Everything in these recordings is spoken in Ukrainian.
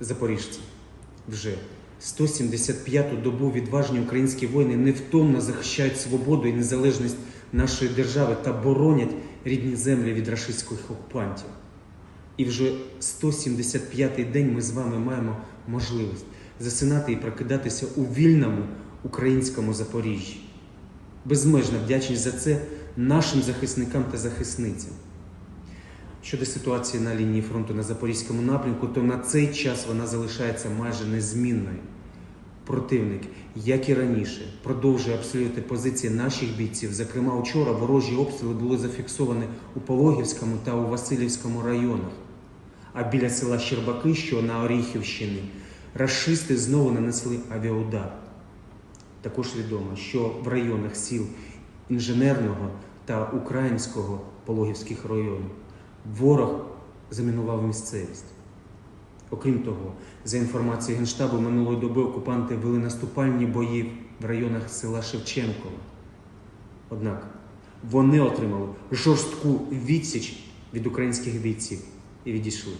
Запоріжці, вже 175-ту добу відважні українські воїни невтомно захищають свободу і незалежність нашої держави та боронять рідні землі від рашистських окупантів. І вже 175-й день ми з вами маємо можливість засинати і прокидатися у вільному українському Запоріжжі. Безмежна вдячність за це нашим захисникам та захисницям. Щодо ситуації на лінії фронту на Запорізькому напрямку, то на цей час вона залишається майже незмінною. Противник, як і раніше, продовжує обстрілювати позиції наших бійців. Зокрема, учора ворожі обстріли були зафіксовані у Пологівському та у Васильівському районах. А біля села Щербаки, що на Оріхівщині, рашисти знову нанесли авіаудар. Також відомо, що в районах сіл інженерного та українського Пологівських районів ворог замінував місцевість. Окрім того, за інформацією Генштабу, минулої доби окупанти вели наступальні бої в районах села Шевченково. Однак вони отримали жорстку відсіч від українських бійців і відійшли.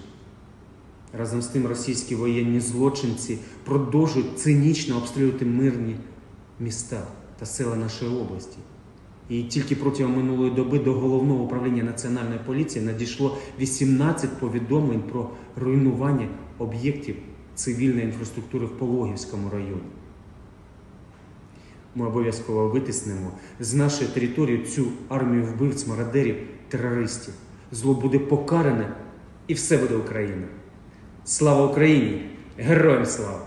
Разом з тим російські воєнні злочинці продовжують цинічно обстрілювати мирні міста та села нашої області. І тільки протягом минулої доби до головного управління національної поліції надійшло 18 повідомлень про руйнування об'єктів цивільної інфраструктури в Пологівському районі. Ми обов'язково витиснемо з нашої території цю армію вбивць, мародерів, терористів. Зло буде покаране і все буде Україна. Слава Україні! Героям слава!